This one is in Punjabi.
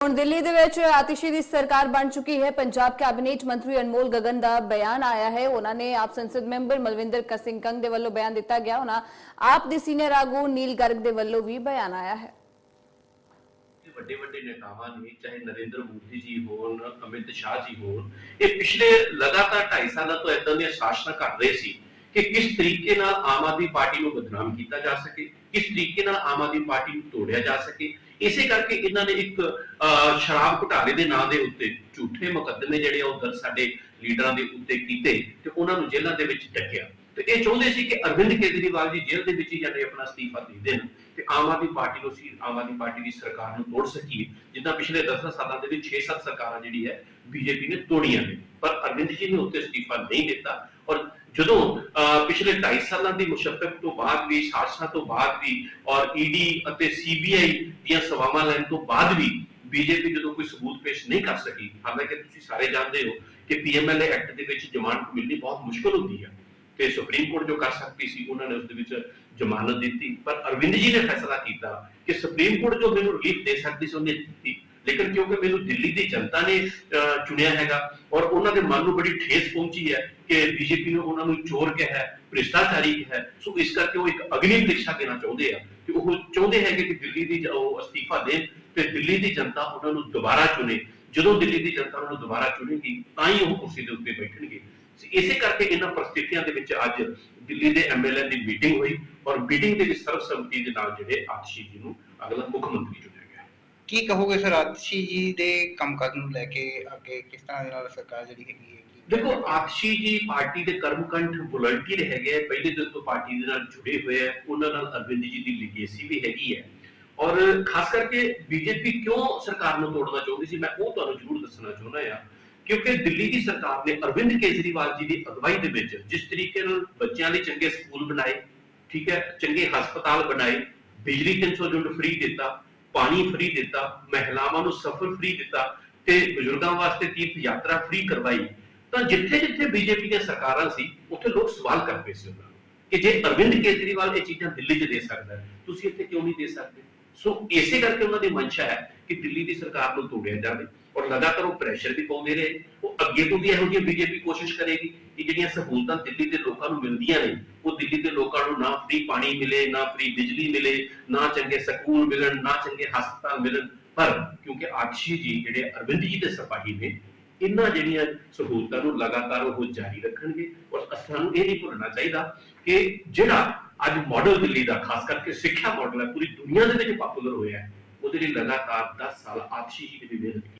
ਹੁਣ ਦਿੱਲੀ ਦੇ ਵਿੱਚ ਆਤਿਸ਼ੀ ਦੀ ਸਰਕਾਰ ਬਣ ਚੁੱਕੀ ਹੈ। ਪੰਜਾਬ ਕੈਬਨਿਟ ਮੰਤਰੀ ਅਨਮੋਲ ਗਗਨ ਦਾ ਬਿਆਨ ਆਇਆ ਹੈ। ਉਹਨਾਂ ਨੇ ਆਪ ਸੰਸਦ ਮੈਂਬਰ ਮਲਵਿੰਦਰ ਕਸਿੰਗ ਦੇ ਵੱਲੋਂ ਬਿਆਨ ਦਿੱਤਾ ਗਿਆ। ਉਹਨਾਂ ਆਪ ਦੇ ਸੀਨੀਅਰ ਆਗੂ ਨੀਲ ਗਰਗ ਦੇ ਵੱਲੋਂ ਵੀ ਬਿਆਨ ਆਇਆ ਹੈ। ਵੱਡੇ ਵੱਡੇ ਨੇਤਾਵਾਂ ਨੇ, ਚਾਹੇ ਨਰਿੰਦਰ ਮੋਦੀ ਜੀ ਹੋਣ, ਅਮਿਤ ਸ਼ਾਹ ਜੀ ਹੋਣ, ਇਹ ਪਿਛਲੇ ਲਗਾਤਾਰ 2.5 ਸਾਲਾਂ ਤੋਂ ਇਦਾਂ ਦੀਆਂ ਸਾਜ਼ਿਸ਼ਾਂ ਕਰ ਰਹੇ ਸੀ ਕਿ ਕਿਸ ਤਰੀਕੇ ਨਾਲ ਆਮ ਆਦਮੀ ਪਾਰਟੀ ਨੂੰ ਬਦਨਾਮ ਕੀਤਾ ਜਾ ਸਕੇ, ਕਿਸ ਤਰੀਕੇ ਨਾਲ ਆਮ ਆਦਮੀ ਪਾਰਟੀ ਨੂੰ ਤੋੜਿਆ ਜਾ ਸਕੇ ਇਸੇ ਕਰਕੇ ਇਹਨਾਂ ਨੇ ਇੱਕ ਅਹ, ਸ਼ਰਾਬ ਘੁਟਾਲੇ ਦੇ ਨਾਂ ਦੇ ਉੱਤੇ ਝੂਠੇ ਮੁਕੱਦਮੇ ਜਿਹੜੇ ਆ ਉਹ ਦਰਜ ਸਾਡੇ ਲੀਡਰਾਂ ਦੇ ਉੱਤੇ ਕੀਤੇ ਤੇ ਉਹਨਾਂ ਨੂੰ ਜੇਲ੍ਹਾਂ ਦੇ ਵਿੱਚ ਡੱਕਿਆ। ਤੇ ਇਹ ਚਾਹੁੰਦੇ ਸੀ ਕਿ ਅਰਵਿੰਦ ਕੇਜਰੀਵਾਲ ਜੀ ਜੇਲ੍ਹ ਦੇ ਵਿੱਚ ਹੀ ਜਾਂਦੇ ਆਪਣਾ ਅਸਤੀਫਾ ਦੇ ਦੇਣ ਤੇ ਆਮ ਆਦਮੀ ਪਾਰਟੀ ਨੂੰ ਸੀ ਆਮ ਆਦਮੀ ਪਾਰਟੀ ਦੀ ਸਰਕਾਰ ਨੂੰ ਤੋੜ ਸਕੀਏ, ਜਿੱਦਾਂ ਪਿਛਲੇ 10 ਸਾਲਾਂ ਦੇ ਵਿੱਚ 6-7 ਸਰਕਾਰਾਂ ਜਿਹੜੀ ਹੈ, ਬੀਜੇਪੀ ਨੇ ਤੋੜੀਆਂ ਨੇ। ਪਰ ਅਰਵਿੰਦ ਜੀ ਨੇ ਉੱਤੇ ਅਸਤੀਫਾ ਨਹੀਂ ਦਿੱਤਾ। ਔਰ ਜਦੋਂ ਪਿਛਲੇ 2.5 ਸਾਲਾਂ ਦੀ ਮੁਸ਼ੱਕਤ ਤੋਂ ਬਾਅਦ ਵੀ, ਸਾਜ਼ਿਸ਼ਾਂ ਤੋਂ ਬਾਅਦ ਵੀ, ਔਰ ਈਡੀ ਅਤੇ ਸੀਬੀਆਈ ਦੀਆਂ ਸੇਵਾਵਾਂ ਲੈਣ ਤੋਂ ਬਾਅਦ ਵੀ ਬੀਜੇਪੀ ਜਦੋਂ ਕੋਈ ਸਬੂਤ ਪੇਸ਼ ਨਹੀਂ ਕਰ ਸਕੀ, ਹਾਲਾਂਕਿ ਤੁਸੀਂ ਸਾਰੇ ਜਾਣਦੇ ਹੋ ਕਿ ਪੀਐਮਐਲਏ ਐਕਟ ਦੇ ਵਿੱਚ ਜ਼ਮਾਨਤ ਮਿਲਣੀ ਬਹੁਤ ਮੁਸ਼ਕਲ ਹੁੰਦੀ ਹੈ ਤੇ ਸੁਪਰੀਮ ਕੋਰਟ ਜੋ ਕਰ ਸਕਦੀ ਸੀ, ਉਹਨਾਂ ਨੇ ਉਸ ਦੇ ਵਿੱਚ ਜ਼ਮਾਨਤ ਦਿੱਤੀ। ਪਰ ਅਰਵਿੰਦ ਜੀ ਨੇ ਫੈਸਲਾ ਕੀਤਾ ਕਿ ਸੁਪਰੀਮ ਕੋਰਟ ਜੋ ਮੈਨੂੰ ਰਿਲੀਫ ਦੇ ਸਕਦੀ ਸੀ, ਉਹਨੇ ਦਿੱਤੀ। ਲੇਕਿਨ ਕਿਉਂਕਿ ਮੈਨੂੰ ਦਿੱਲੀ ਦੀ ਜਨਤਾ ਨੇ ਚੁਣਿਆ ਹੈਗਾ ਔਰ ਉਹਨਾਂ ਦੇ ਮਨ ਨੂੰ ਬੜੀ ਠੇਸ ਪਹੁੰਚੀ ਹੈ ਕਿ ਬੀਜੇਪੀ ਨੇ ਉਹਨਾਂ ਨੂੰ ਚੋਰ ਕਿਹਾ ਹੈ, ਭ੍ਰਿਸ਼ਟਾਚਾਰੀ ਕਿਹਾ ਹੈ। ਸੋ ਇਸ ਕਰਕੇ ਉਹ ਇੱਕ ਅਗਨੀ ਪ੍ਰੀਖਿਆ ਦੇਣਾ ਚਾਹੁੰਦੇ ਆ ਕਿ ਉਹ ਚਾਹੁੰਦੇ ਹੈਗੇ ਕਿ ਦਿੱਲੀ ਦੀ ਉਹ ਅਸਤੀਫਾ ਦੇਣ ਤੇ ਦਿੱਲੀ ਦੀ ਜਨਤਾ ਉਹਨਾਂ ਨੂੰ ਦੁਬਾਰਾ ਚੁਣੇ। ਜਦੋਂ ਦਿੱਲੀ ਦੀ ਜਨਤਾ ਉਹਨਾਂ ਨੂੰ ਦੁਬਾਰਾ ਚੁਣੇਗੀ, ਤਾਂ ਹੀ ਉਹ ਕੁਰਸੀ ਦੇ ਉੱਤੇ ਬੈਠਣਗੇ। ਇਸੇ ਕਰਕੇ ਇਹਨਾਂ ਪ੍ਰਸਥਿਤੀਆਂ ਦੇ ਵਿੱਚ ਅੱਜ ਦਿੱਲੀ ਦੇ ਐਮਐਲਏ ਦੀ ਮੀਟਿੰਗ ਹੋਈ ਔਰ ਮੀਟਿੰਗ ਦੇ ਵਿੱਚ ਸਰਬਸੰਮਤੀ ਦੇ ਨਾਲ ਜਿਹੜੇ ਆਤਸ਼ੀ ਜੀ ਨੂੰ ਅਗਲਾ ਮੁੱਖ ਮੰਤਰੀ ਚੁਣਿਆ ਗਿਆ। ਕੀ ਕਹੋਗੇ ਸਰ ਆਤਸ਼ੀ ਜੀ ਦੇ ਕੰਮਕਾਜ ਨੂੰ ਲੈ ਕੇ ਅੱਗੇ ਕਿਸ ਤਰ੍ਹਾਂ ਦੇ ਨਾਲ ਸਰਕਾਰ ਜਿਹੜੀ ਹੈਗੀ ਹੈ ਦੇਖੋ ਆਤਸ਼ੀ ਜੀ ਪਾਰਟੀ ਦੇ ਕਰਮਕੰਠ ਵਲੰਟੀਅਰ ਹੈਗੇ ਪਹਿਲੇ ਦਿਨ ਤੋਂ ਪਾਰਟੀ ਦੇ ਨਾਲ ਜੁੜੇ ਹੋਏ ਆ ਉਹਨਾਂ ਨਾਲ ਅਰਵਿੰਦ ਜੀ ਦੀ ਲੀਗੇਸੀ ਵੀ ਹੈਗੀ ਹੈ। ਔਰ ਖਾਸ ਕਰਕੇ ਬੀਜੇਪੀ ਕਿਉਂ ਸਰਕਾਰ ਨੂੰ ਤੋੜਨਾ ਚਾਹੁੰਦੀ ਸੀ? ਮੈਂ ਉਹ ਤੁਹਾਨੂੰ ਜ਼ਰੂਰ ਦੱਸਣਾ ਚਾਹੁੰਦਾ ਆ ਕਿਉਂਕਿ ਦਿੱਲੀ ਦੀ ਸਰਕਾਰ ਨੇ ਅਰਵਿੰਦ ਕੇਜਰੀਵਾਲ ਜੀ ਦੀ ਅਗਵਾਈ ਦੇ ਵਿੱਚ ਜਿਸ ਤਰੀਕੇ ਨਾਲ ਬੱਚਿਆਂ ਲਈ ਚੰਗੇ ਸਕੂਲ ਬਣਾਏ, ਠੀਕ ਹੈ, ਚੰਗੇ ਹਸਪਤਾਲ ਬਣਾਏ, ਬਿਜਲੀ 300 ਯੂਨਿਟ ਫ੍ਰੀ ਦਿੱਤਾ, ਪਾਣੀ ਫ੍ਰੀ ਦਿੱਤਾ, ਮਹਿਲਾਵਾਂ ਨੂੰ ਸਫਰ ਫ੍ਰੀ ਦਿੱਤਾ ਤੇ ਬਜ਼ੁਰਗਾਂ ਵਾਸਤੇ ਤੀਰਥ ਯਾਤਰਾ ਫ੍ਰੀ ਕਰਵਾਈ, ਤਾਂ ਜਿੱਥੇ ਜਿੱਥੇ ਬੀਜੇਪੀ ਦੀਆਂ ਸਰਕਾਰਾਂ ਸੀ, ਉੱਥੇ ਲੋਕ ਸਵਾਲ ਕਰਦੇ ਸੀ ਉਹਨਾਂ ਨੂੰ ਕਿ ਜੇ ਅਰਵਿੰਦ ਕੇਜਰੀਵਾਲ ਇਹ ਚੀਜ਼ਾਂ ਦਿੱਲੀ 'ਚ ਦੇ ਸਕਦਾ ਤੁਸੀਂ ਇੱਥੇ ਕਿਉਂ ਨਹੀਂ ਦੇ ਸਕਦੇ? ਸੋ ਇਸੇ ਕਰਕੇ ਉਹਨਾਂ ਦੀ ਮਨਸ਼ਾ ਹੈ ਕਿ ਦਿੱਲੀ ਦੀ ਸਰਕਾਰ ਨੂੰ ਤੋੜਿਆ ਜਾਵੇ। ਔਰ ਲਗਾਤਾਰ ਉਹ ਪ੍ਰੈਸ਼ਰ ਵੀ ਪਾਉਂਦੇ ਰਹੇ। ਉਹ ਅੱਗੇ ਤੋਂ ਵੀ ਇਹੋ ਜਿਹੀ ਬੀਜੇਪੀ ਕੋਸ਼ਿਸ਼ ਕਰੇਗੀ ਕਿ ਜਿਹੜੀਆਂ ਸਹੂਲਤਾਂ ਦਿੱਲੀ ਦੇ ਲੋਕਾਂ ਨੂੰ ਮਿਲਦੀਆਂ ਨੇ, ਉਹ ਦਿੱਲੀ ਦੇ ਲੋਕਾਂ ਨੂੰ ਨਾ ਫ੍ਰੀ ਪਾਣੀ ਮਿਲੇ, ਨਾ ਫ੍ਰੀ ਬਿਜਲੀ ਮਿਲੇ, ਨਾ ਚੰਗੇ ਸਕੂਲ ਮਿਲਣ, ਨਾ ਚੰਗੇ ਹਸਪਤਾਲ ਮਿਲਣ। ਪਰ ਕਿਉਂਕਿ ਆਕਸ਼ੀ ਜੀ ਜਿਹੜੇ ਅਰਵਿੰਦ ਜੀ ਦੇ ਸਿਪਾਹੀ ਨੇ, ਇਹਨਾਂ ਜਿਹੜੀਆਂ ਸਹੂਲਤਾਂ ਨੂੰ ਲਗਾਤਾਰ ਉਹ ਜਾਰੀ ਰੱਖਣਗੇ। ਔਰ ਸਾਨੂੰ ਇਹ ਨਹੀਂ ਭੁੱਲਣਾ ਚਾਹੀਦਾ ਕਿ ਜਿਹੜਾ ਅੱਜ ਮਾਡਲ ਦਿੱਲੀ ਦਾ, ਖਾਸ ਕਰਕੇ ਸਿੱਖਿਆ ਮਾਡਲ ਹੈ, ਪੂਰੀ ਦੁਨੀਆ ਦੇ ਵਿੱਚ ਪਪੂਲਰ ਹੋਇਆ ਹੈ, ਉਹਦੇ ਲਈ ਲਗਾਤਾਰ 10 ਸਾਲ ਆਤਸ਼ੀ ਜੀ ਨੇ ਮਿਹਨਤ ਕੀਤੀ